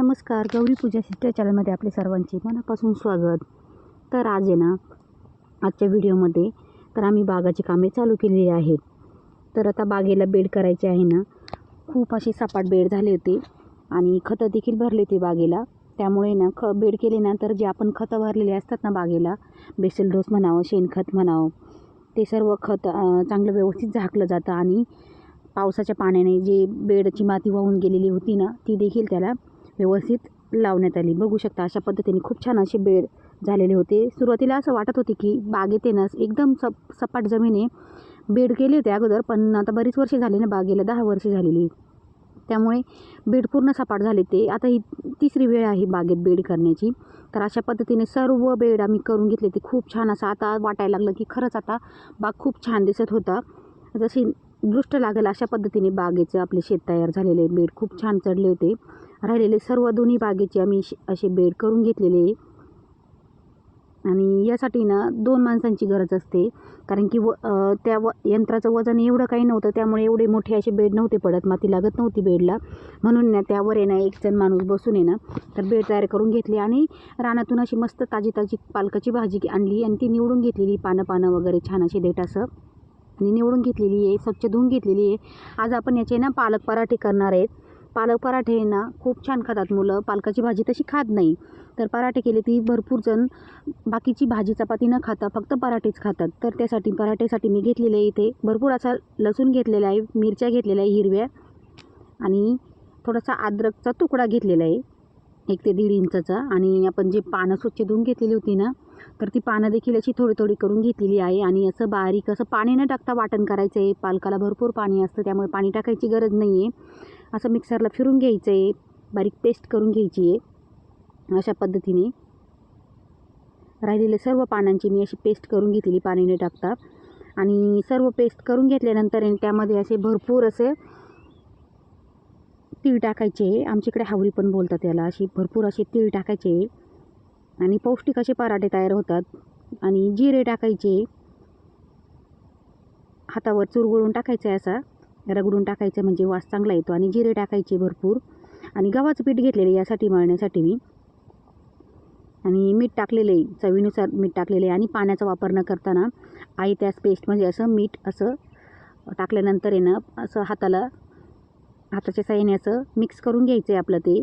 नमस्कार गौरी पूजा सिस्टर चॅनलमध्ये आपले सर्वांचे मनापासून स्वागत. तर आज आहे ना आजच्या व्हिडिओमध्ये तर आम्ही बागाची कामे चालू केलेली आहेत. तर आता बागेला बेड करायचे आहे ना खूप अशी सपाट बेड झाले होते आणि खतं देखील भरले होते बागेला. त्यामुळे ना ख बेड केले ना तर जे आपण खतं भरलेले असतात ना बागेला बेसल डोस म्हणावं शेणखत म्हणावं ते सर्व खत चांगलं व्यवस्थित झाकलं जातं आणि पावसाच्या पाण्याने जे बेडची माती वाहून गेलेली होती ना ती देखील त्याला व्यवस्थित लावण्यात आली. बघू शकता अशा पद्धतीने खूप छान असे बेड झालेले होते. सुरुवातीला असं वाटत होते की बागेत आहे एकदम सप सपाट जमिनी बेड केले होते अगोदर पण आता बरीच वर्षे झाली ना बागेला दहा वर्षे झालेली. त्यामुळे बेड पूर्ण सपाट झाले ते. आता ही तिसरी वेळ आहे बागेत बेड करण्याची. तर अशा पद्धतीने सर्व बेड आम्ही करून घेतले ते. खूप छान असं आता वाटायला लागलं की खरंच आता बाग खूप छान दिसत होता. जशी दृष्ट लागेल अशा पद्धतीने बागेचं आपले शेत तयार झालेले. बेड खूप छान चढले होते. राहिलेले सर्व दोन्ही बागेचे आम्ही असे बेड करून घेतलेले आणि यासाठी ना दोन माणसांची गरज असते. कारण की व त्या व यंत्राचं वजन एवढं काही नव्हतं त्यामुळे एवढे मोठे असे बेड नव्हते पडत. माती लागत नव्हती बेडला. म्हणून ना त्यावर आहे ना एक जण माणूस बसून आहे ना तर बेड तयार करून घेतली आणि रानातून अशी मस्त ताजी ताजी पालकाची भाजी आणली आणि ती निवडून घेतलेली. पानं पानं वगैरे छान असे देठ असं. आणि निवडून घेतलेली आहे स्वच्छ धुवून घेतलेली आहे. आज आपण याचे ना पालक पराठे करणार आहेत. पालक पराठे ना खूप छान खातात मुलं. पालकाची भाजी तशी खात नाही. तर पराठे केले ती भरपूर जण बाकीची भाजी चपाती न खाता फक्त पराठेच खातात. तर त्यासाठी पराठेसाठी मी घेतलेले आहे इथे. भरपूर असा लसूण घेतलेला आहे मिरच्या घेतलेल्या आहे हिरव्या. आणि थोडासा अद्रकचा तुकडा घेतलेला आहे एक ते दीड इंचाचा. आणि आपण जे पानं स्वच्छ धुवून घेतलेली होती ना तर ती पानं देखील अशी थोडी थोडी करून घेतलेली आहे. आणि असं बारीक असं पाणी न टाकता वाटण करायचं आहे. पालकाला भरपूर पाणी असतं त्यामुळे पाणी टाकायची गरज नाही आहे असं मिक्सरला फिरून घ्यायचं आहे बारीक पेस्ट करून घ्यायची आहे अशा पद्धतीने. राहिलेले सर्व पानांची मी अशी पेस्ट करून घेतलेली पाणीने टाकता. आणि सर्व पेस्ट करून घेतल्यानंतर त्यामध्ये असे भरपूर असे तीळ टाकायचे आमच्याकडे हावरी पण बोलतात त्याला अशी भरपूर असे तीळ टाकायचे आणि पौष्टिक असे पराठे तयार होतात. आणि जिरे टाकायचे. हातावर चुरगुळून टाकायचं आहे असा. रगडून टाकायचं म्हणजे वास चांगला येतो आणि जिरे टाकायचे भरपूर. आणि गव्हाचं पीठ घेतलेलं आहे यासाठी मळण्यासाठी मी. आणि मीठ टाकलेलं आहे चवीनुसार मीठ टाकलेलं आहे. आणि पाण्याचा वापर न करताना आई त्याच पेस्टमध्ये म्हणजे असं मीठ असं टाकल्यानंतर आहे ना असं हाताला हाताच्या साह्याने असं मिक्स करून घ्यायचं आहे आपलं ते.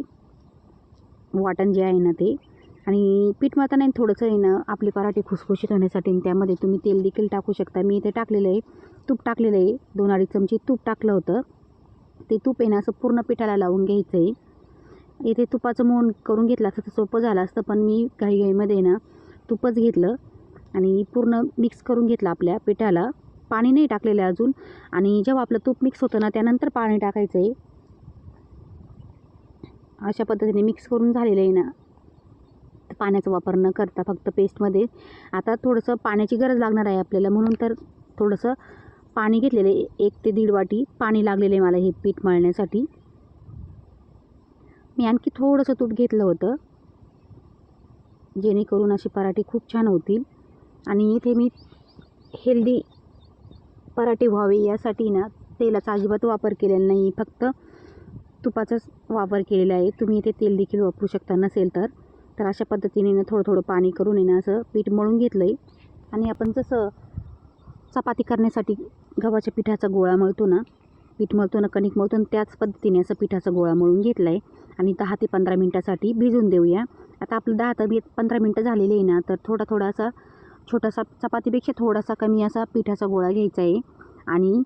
वाटण जे आहे ना ते. आणि पीठ मळताना ना थोडंसं आहे ना आपले पराठे खुसखुशीत होण्यासाठी आणि त्यामध्ये तुम्ही तेल देखील टाकू शकता. मी इथे टाकलेलं आहे तूप टाकलेलं आहे. दोन अडीच चमचे तूप टाकलं होतं. ते तूप आहे ना असं पूर्ण पिठाला लावून घ्यायचं आहे इथे तुपाचं मोहन करून घेतलं असतं तर सोपं झालं असतं पण मी घाईघाईमध्ये ना तुपच घेतलं आणि पूर्ण मिक्स करून घेतलं आपल्या पिठाला. पाणी नाही टाकलेलं आहे अजून आणि जेव्हा आपलं तूप मिक्स होतं ना त्यानंतर पाणी टाकायचं आहे अशा पद्धतीने मिक्स करून झालेलं आहे ना. पाण्याचा वापर न करता फक्त पेस्टमध्ये. आता थोडंसं पाण्याची गरज लागणार आहे आपल्याला म्हणून तर थोडंसं पाणी घेतलेलं आहे. एक ते दीड वाटी पाणी लागलेलं आहे मला हे पीठ मळण्यासाठी. मी आणखी थोडंसं तूप घेतलं होतं जेणेकरून असे पराठे खूप छान होतील. आणि इथे मी हेल्दी पराठे व्हावे यासाठी ना तेलाचा अजिबात वापर केलेला नाही. फक्त तुपाचाच वापर केलेला आहे. तुम्ही इथे तेल देखील वापरू शकता नसेल तर. तर अशा पद्धतीने ना थोडं थोडं पाणी करून येणं असं पीठ मळून घेतलं आहे आणि आपण जसं चपाती करण्यासाठी गव्हाच्या पिठाचा गोळा मळतो ना पीठ मळतो ना कणिक मळतो ना त्याच पद्धतीने असं पिठाचा गोळा मळून घेतला आहे आणि दहा ते पंधरा मिनटासाठी भिजून देऊया. आता आपलं दहा तर पंधरा मिनटं झालेली आहे ना तर थोडा थोडासा छोटासा चपातीपेक्षा थोडासा कमी असा पिठाचा गोळा घ्यायचा आहे. आणि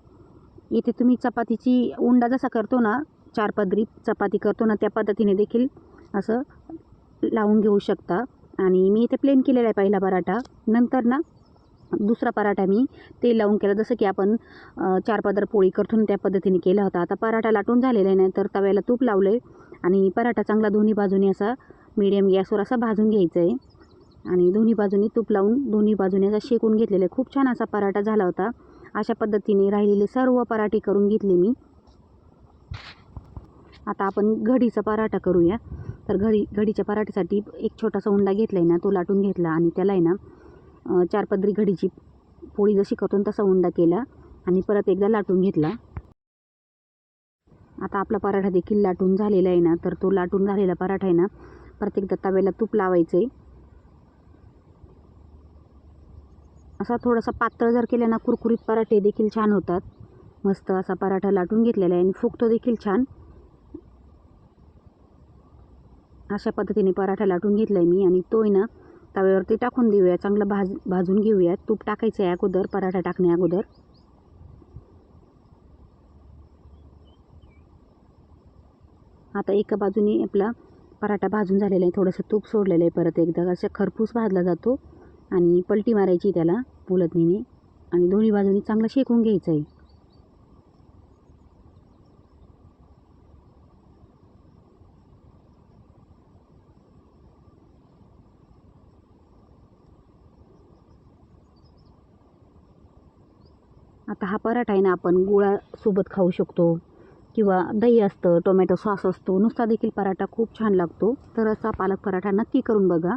इथे तुम्ही चपातीची उंडा जसा करतो ना चार पदरी चपाती करतो ना त्या पद्धतीने देखील असं लावून घेऊ शकता. आणि मी इथे प्लेन केलेला आहे पहिला पराठा. नंतर ना दुसरा पराठा मी तेल लावून केला. जसं की आपण चार पदर पोळी करतो त्या पद्धतीने केला होता. आता पराठा लाटून झालेला आहे ना तर तव्याला तूप लावलं आहे आणि पराठा चांगला दोन्ही बाजूने असा मीडियम गॅसवर असा भाजून घ्यायचा आहे आणि दोन्ही बाजूनी तूप लावून दोन्ही बाजूने असा शेकून घेतलेला आहे. खूप छान असा पराठा झाला होता. अशा पद्धतीने राहिलेले सर्व पराठे करून घेतले मी. आता आपण घडीचा पराठा करूया. तर घडी घडीच्या पराठ्यासाठी एक छोटासा उंडा घेतला आहे ना तो लाटून घेतला आणि त्याला आहे ना चार पदरी घडीची पोळी जशी करतो ना तसा उंडा केला आणि परत एकदा लाटून घेतला. आता आपला पराठा देखील लाटून झालेला आहे ना तर तो लाटून झालेला पराठा आहे ना प्रत्येकदा तव्याला तूप लावायचं आहे असा थोडासा पातळ जर केला ना कुरकुरीत पराठे देखील छान होतात. मस्त असा पराठा लाटून घेतलेला आहे आणि फुगतो देखील छान. अशा पद्धतीने पराठा लाटून घेतला आहे मी आणि तो आहे ना तव्यावरती टाकून देऊया. चांगलं भाज भाजून घेऊया. तूप टाकायचं आहे अगोदर पराठा टाकण्या अगोदर. आता एका बाजूने आपला पराठा भाजून झालेला आहे. थोडंसं तूप सोडलेलं आहे परत एकदा. असं खरपूस भाजला जातो आणि पलटी मारायची त्याला उलटणीने आणि दोन्ही बाजूनी चांगलं शेकून घ्यायचं आहे आता हा पराठा आहे ना आपण गुळासोबत खाऊ शकतो. किंवा दही असतं टोमॅटो सॉस असतो नुसता देखील पराठा खूप छान लागतो. तर असा पालक पराठा नक्की करून बघा.